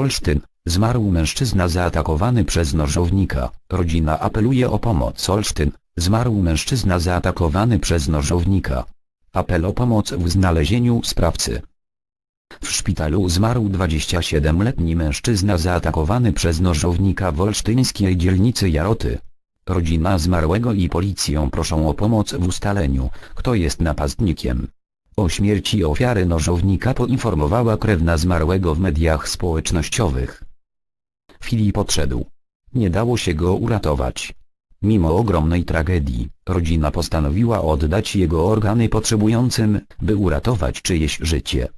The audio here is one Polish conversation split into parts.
Olsztyn. Zmarł mężczyzna zaatakowany przez nożownika. Rodzina apeluje o pomoc. Olsztyn. Zmarł mężczyzna zaatakowany przez nożownika. Apel o pomoc w znalezieniu sprawcy. W szpitalu zmarł 27-letni mężczyzna zaatakowany przez nożownika w olsztyńskiej dzielnicy Jaroty. Rodzina zmarłego i policją proszą o pomoc w ustaleniu, kto jest napastnikiem. O śmierci ofiary nożownika poinformowała krewna zmarłego w mediach społecznościowych. Filip odszedł. Nie dało się go uratować. Mimo ogromnej tragedii, rodzina postanowiła oddać jego organy potrzebującym, by uratować czyjeś życie.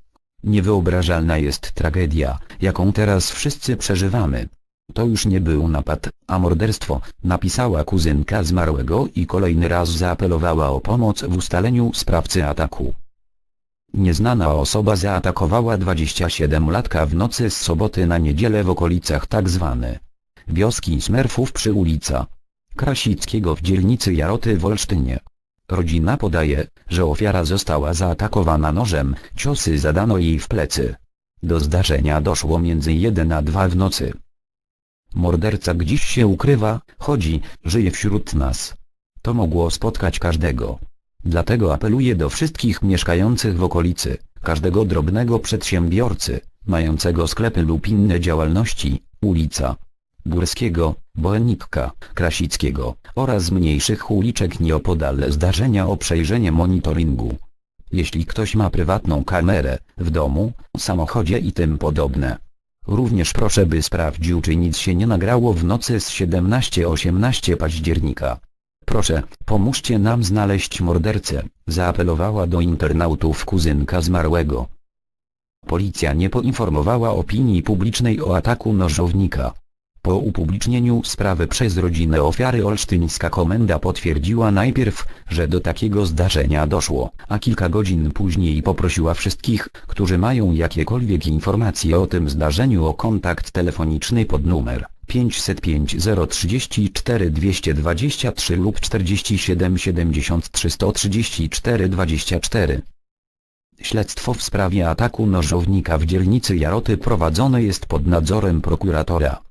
Niewyobrażalna jest tragedia, jaką teraz wszyscy przeżywamy. To już nie był napad, a morderstwo, napisała kuzynka zmarłego i kolejny raz zaapelowała o pomoc w ustaleniu sprawcy ataku. Nieznana osoba zaatakowała 27-latka w nocy z soboty na niedzielę w okolicach tzw. wioski Smerfów przy ulica Krasickiego w dzielnicy Jaroty w Olsztynie. Rodzina podaje, że ofiara została zaatakowana nożem, ciosy zadano jej w plecy. Do zdarzenia doszło między 1 a 2 w nocy. Morderca gdzieś się ukrywa, chodzi, żyje wśród nas. To mogło spotkać każdego. Dlatego apeluję do wszystkich mieszkających w okolicy, każdego drobnego przedsiębiorcy, mającego sklepy lub inne działalności, ulica Górskiego, Boenikka, Krasickiego, oraz mniejszych uliczek nieopodal zdarzenia o przejrzenie monitoringu. Jeśli ktoś ma prywatną kamerę, w domu, samochodzie i tym podobne. Również proszę by sprawdził czy nic się nie nagrało w nocy z 17-18 października. Proszę, pomóżcie nam znaleźć mordercę, zaapelowała do internautów kuzynka zmarłego. Policja nie poinformowała opinii publicznej o ataku nożownika. Po upublicznieniu sprawy przez rodzinę ofiary olsztyńska komenda potwierdziła najpierw, że do takiego zdarzenia doszło, a kilka godzin później poprosiła wszystkich, którzy mają jakiekolwiek informacje o tym zdarzeniu o kontakt telefoniczny pod numer 505 034 223 lub 47 73 134 24. Śledztwo w sprawie ataku nożownika w dzielnicy Jaroty prowadzone jest pod nadzorem prokuratora.